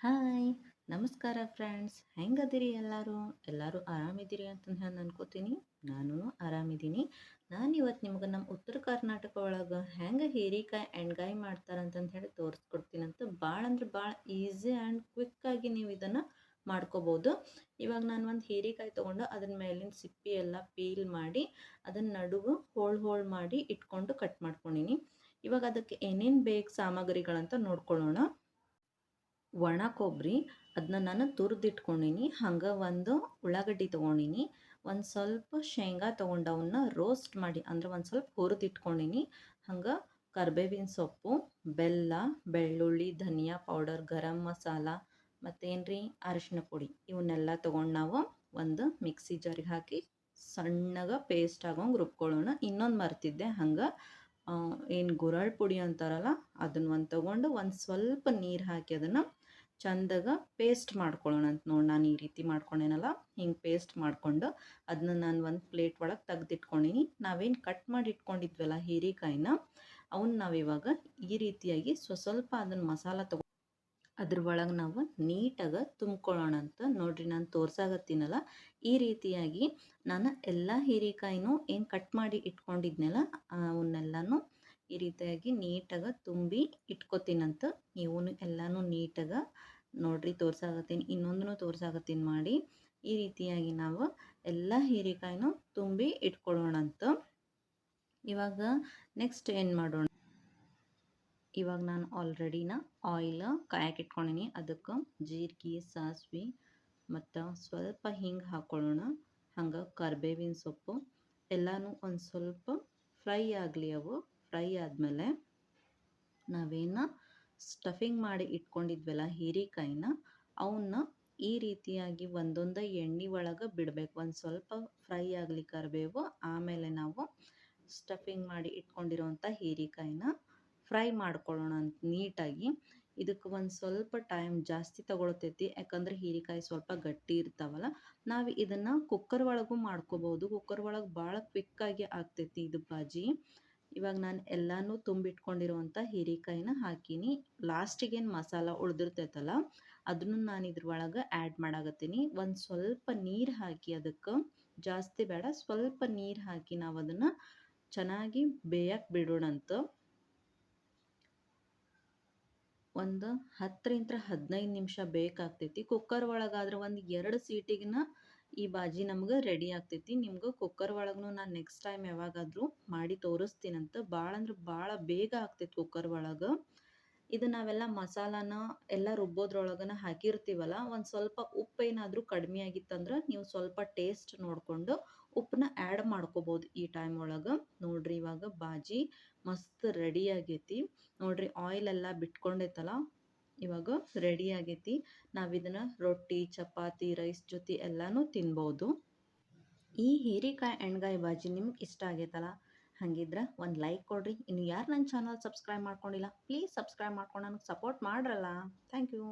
Hi. ನಮಸ್ಕಾರ friends. ಹೆಂಗದಿರಿ ಎಲ್ಲರೂ? ಎಲ್ಲರೂ ಆರಾಮಿದ್ದೀರಿ ಅಂತ ನಾನು ಅನ್ಕೋತೀನಿ ನಾನು ಆರಾಮಿದ್ದೀನಿ. ನಾನು ಇವತ್ತು ನಿಮ್ಗೆ ನಮ್ಮ ಉತ್ತರ ಕರ್ನಾಟಕ ಒಳಗೆ ಹೆಂಗೆ ಹೀರಿಕಾಯಿ ಎಣ್ಗಾಯಿ ಮಾಡ್ತಾರಂತಂದು ಹೇಳಿ ತೋರಿಸ್ಕೊಡ್ತೀನಿ ಅಂತ ಭಾಳ ಅಂದ್ರೆ ಭಾಳ ಈಸಿ ಆ್ಯಂಡ್ ಕ್ವಿಕ್ಕಾಗಿ ನೀವು ಇದನ್ನು ಮಾಡ್ಕೋಬೋದು. ಇವಾಗ ನಾನು ಒಂದು ಹೀರಿಕಾಯಿ ತೊಗೊಂಡು ಅದ್ರ ಮೇಲಿನ ಸಿಪ್ಪಿ ಎಲ್ಲ ಪೀಲ್ ಮಾಡಿ ಅದನ್ನ ನಡುವು ಹೋಳ್ ಹೋಳ್ ಮಾಡಿ ಇಟ್ಕೊಂಡು ಕಟ್ ಮಾಡ್ಕೊಂಡಿನಿ. ಇವಾಗ ಅದಕ್ಕೆ ಏನೇನು ಬೇಕು ಸಾಮಗ್ರಿಗಳಂತ ನೋಡ್ಕೊಳ್ಳೋಣ ಒಣ ಕೊಬ್ಬರಿ ಅದನ್ನ ನಾನು ತುರಿದಿಟ್ಕೊಂಡಿನಿ. ಹಂಗೆ ಒಂದು ಉಳ್ಳಾಗಡ್ಡಿ ತೊಗೊಂಡಿನಿ. ಒಂದು ಸ್ವಲ್ಪ ಶೇಂಗಾ ತೊಗೊಂಡವನ್ನ ರೋಸ್ಟ್ ಮಾಡಿ, ಅಂದ್ರೆ ಒಂದು ಸ್ವಲ್ಪ ಹುರಿದಿಟ್ಕೊಂಡಿನಿ. ಹಂಗೆ ಕರ್ಬೇವಿನ ಸೊಪ್ಪು, ಬೆಲ್ಲ, ಬೆಳ್ಳುಳ್ಳಿ, ಧನಿಯಾ ಪೌಡರ್ ಗರಂ ಮಸಾಲ, ಮತ್ತೇನ್ರಿ ಅರಿಶಿನ ಪುಡಿ, ಇವನ್ನೆಲ್ಲ ತೊಗೊಂಡು ನಾವು ಒಂದು ಮಿಕ್ಸಿ ಜಾರಿಗೆ ಹಾಕಿ ಸಣ್ಣಗೆ ಪೇಸ್ಟ್ ಆಗೋಂಗೆ ರುಬ್ಕೊಳ್ಳೋಣ. ಇನ್ನೊಂದು ಮರ್ತಿದ್ದೆ, ಹಂಗೆ ಏನು ಗುರಳ್ ಪುಡಿ ಅಂತಾರಲ್ಲ, ಅದನ್ನ ಒಂದು ತೊಗೊಂಡು ಒಂದು ಸ್ವಲ್ಪ ನೀರು ಹಾಕಿ ಅದನ್ನು ಚಂದಾಗ ಪೇಸ್ಟ್ ಮಾಡ್ಕೊಳ್ಳೋಣ ಅಂತ ನೋಡಿ ನಾನು ಈ ರೀತಿ ಮಾಡ್ಕೊಂಡೇನಲ್ಲ? ಹಿಂಗೆ ಪೇಸ್ಟ್ ಮಾಡಿಕೊಂಡು ಅದನ್ನ ನಾನು ಒಂದು ಪ್ಲೇಟ್ ಒಳಗೆ ತೆಗ್ದಿಟ್ಕೊಂಡಿನಿ. ನಾವೇನು ಕಟ್ ಮಾಡಿ ಇಟ್ಕೊಂಡಿದ್ವಲ್ಲ ಹೀರೆಕಾಯಿನ ಅವನ್ನ ನಾವಿವಾಗ ಈ ರೀತಿಯಾಗಿ ಸ್ವ ಸ್ವಲ್ಪ ಅದನ್ನು ಮಸಾಲ ತಗೊ ಅದ್ರ ಒಳಗೆ ನಾವು ನೀಟಾಗಿ ತುಂಬ್ಕೊಳ್ಳೋಣ ಅಂತ ನೋಡ್ರಿ ನಾನು ತೋರ್ಸಾಗತ್ತೀನಲ್ಲ ಈ ರೀತಿಯಾಗಿ ನಾನು ಎಲ್ಲ ಹೀರೆಕಾಯಿನೂ ಏನು ಕಟ್ ಮಾಡಿ ಇಟ್ಕೊಂಡಿದ್ನಲ್ಲ ಅವನ್ನೆಲ್ಲನೂ ಈ ರೀತಿಯಾಗಿ ನೀಟಾಗಿ ತುಂಬಿ ಇಟ್ಕೋತೀನಂತ ನೀವು ಎಲ್ಲನೂ ನೀಟಾಗಿ ನೋಡ್ರಿ ತೋರ್ಸಾಕತ್ತೀನಿ ಇನ್ನೊಂದನ್ನು ತೋರ್ಸಾಕತ್ತೀನಿ ಮಾಡಿ ಈ ರೀತಿಯಾಗಿ ನಾವು ಎಲ್ಲ ಹೀರೆಕಾಯಿನೂ ತುಂಬಿ ಇಟ್ಕೊಳ್ಳೋಣಂತ. ಇವಾಗ ನೆಕ್ಸ್ಟ್ ಏನು ಮಾಡೋಣ? ಇವಾಗ ನಾನು ಆಲ್ರೆಡಿನ ಆಯಿಲ್ ಕಾಯಕ್ಕೆ ಇಟ್ಕೊಂಡಿನಿ, ಅದಕ್ಕೆ ಜೀರಿಗೆ, ಸಾಸಿವೆ ಮತ್ತು ಸ್ವಲ್ಪ ಹಿಂಗೆ ಹಾಕ್ಕೊಳ್ಳೋಣ ಹಂಗೆ ಕರ್ಬೇವಿನ ಸೊಪ್ಪು ಎಲ್ಲನೂ ಒಂದು ಸ್ವಲ್ಪ ಫ್ರೈ ಆಗಲಿ ಅವು. ಫ್ರೈ ಆದಮೇಲೆ ನಾವೇನು ಸ್ಟಫಿಂಗ್ ಮಾಡಿ ಇಟ್ಕೊಂಡಿದ್ವಲ್ಲ ಹೀರಿಕಾಯಿನ ಅವನ್ನ ಈ ರೀತಿಯಾಗಿ ಒಂದೊಂದು ಎಣ್ಣೆ ಒಳಗೆ ಬಿಡಬೇಕು. ಒಂದು ಸ್ವಲ್ಪ ಫ್ರೈ ಆಗಲಿ ಕರಿಬೇವು, ಆಮೇಲೆ ನಾವು ಸ್ಟಫಿಂಗ್ ಮಾಡಿ ಇಟ್ಕೊಂಡಿರೋವಂಥ ಹೀರಿಕಾಯಿನ ಫ್ರೈ ಮಾಡ್ಕೊಳ್ಳೋಣ ಅಂತ ನೀಟಾಗಿ. ಇದಕ್ಕೆ ಒಂದು ಸ್ವಲ್ಪ ಟೈಮ್ ಜಾಸ್ತಿ ತಗೊಳ್ತೈತಿ. ಯಾಕಂದ್ರೆ ಹೀರೆಕಾಯಿ ಸ್ವಲ್ಪ ಗಟ್ಟಿ ಇರ್ತಾವಲ್ಲ, ನಾವು ಇದನ್ನು ಕುಕ್ಕರ್ ಒಳಗೂ ಮಾಡ್ಕೋಬೋದು. ಕುಕ್ಕರ್ ಒಳಗೆ ಭಾಳ ಕ್ವಿಕ್ಕಾಗಿ ಆಗ್ತೈತಿ ಇದು ಬಾಜಿ. ಇವಾಗ ನಾನು ಎಲ್ಲನೂ ತುಂಬಿಟ್ಕೊಂಡಿರುವಂಥ ಹೀರೆಕಾಯಿನ ಹಾಕೀನಿ. ಲಾಸ್ಟಿಗೇನು ಮಸಾಲ ಉಳ್ದಿರ್ತೈತಲ್ಲ ಅದನ್ನು ನಾನು ಇದ್ರ ಒಳಗೆ ಆ್ಯಡ್ ಮಾಡಾಕತ್ತೀನಿ. ಒಂದು ಸ್ವಲ್ಪ ನೀರು ಹಾಕಿ ಅದಕ್ಕೆ, ಜಾಸ್ತಿ ಬೇಡ, ಸ್ವಲ್ಪ ನೀರು ಹಾಕಿ ನಾವು ಅದನ್ನು ಚೆನ್ನಾಗಿ ಬೇಯಕ್ಕೆ ಬಿಡೋಣಂತ. ಒಂದು ಹತ್ತರಿಂದ ಹದಿನೈದು ನಿಮಿಷ ಬೇಕಾಗ್ತೈತಿ ಕುಕ್ಕರ್ ಒಳಗಾದ್ರೆ ಒಂದು ಎರಡು ಸೀಟಿಗಿನ ಈ ಬಾಜಿ ನಮ್ಗೆ ರೆಡಿ ಆಗ್ತೈತಿ. ನಿಮ್ಗೆ ಕುಕ್ಕರ್ ಒಳಗೂ ನಾನು ನೆಕ್ಸ್ಟ್ ಟೈಮ್ ಯಾವಾಗಾದರೂ ಮಾಡಿ ತೋರಿಸ್ತೀನಂತ ಭಾಳ ಅಂದ್ರೆ ಭಾಳ ಬೇಗ ಆಗ್ತೈತಿ ಕುಕ್ಕರ್ ಒಳಗೆ. ಇದು ನಾವೆಲ್ಲ ಮಸಾಲಾನ ಎಲ್ಲ ರುಬ್ಬೋದ್ರೊಳಗನ ಹಾಕಿರ್ತೀವಲ್ಲ, ಒಂದು ಸ್ವಲ್ಪ ಉಪ್ಪು ಏನಾದರೂ ಕಡಿಮೆ ಆಗಿತ್ತಂದ್ರೆ ನೀವು ಸ್ವಲ್ಪ ಟೇಸ್ಟ್ ನೋಡಿಕೊಂಡು ಉಪ್ಪನ್ನ ಆ್ಯಡ್ ಮಾಡ್ಕೋಬೋದು ಈ ಟೈಮ್ ಒಳಗೆ. ನೋಡ್ರಿ ಇವಾಗ ಬಾಜಿ ಮಸ್ತ್ ರೆಡಿ ಆಗೈತಿ. ನೋಡ್ರಿ ಆಯಿಲ್ ಎಲ್ಲ ಬಿಟ್ಕೊಂಡೈತಲ್ಲ ಇವಾಗ ರೆಡಿ ಆಗೈತಿ. ನಾವು ಇದನ್ನು ರೊಟ್ಟಿ, ಚಪಾತಿ ರೈಸ್ ಜೊತೆ ಎಲ್ಲನೂ ತಿನ್ಬೋದು. ಈ ಹೀರೆಕಾಯಿ ಎಣ್ಗಾಯಿ ಬಾಜಿ ನಿಮ್ಗೆ ಇಷ್ಟ ಆಗೈತಲ್ಲ, ಹಾಗಿದ್ರೆ ಒಂದು ಲೈಕ್ ಕೊಡ್ರಿ. ಇನ್ನು ಯಾರು ನನ್ನ ಚಾನಲ್ ಸಬ್ಸ್ಕ್ರೈಬ್ ಮಾಡ್ಕೊಂಡಿಲ್ಲ ಪ್ಲೀಸ್ ಸಬ್ಸ್ಕ್ರೈಬ್ ಮಾಡ್ಕೊಂಡು ನನಗೆ ಸಪೋರ್ಟ್ ಮಾಡ್ರಲ್ಲ. Thank you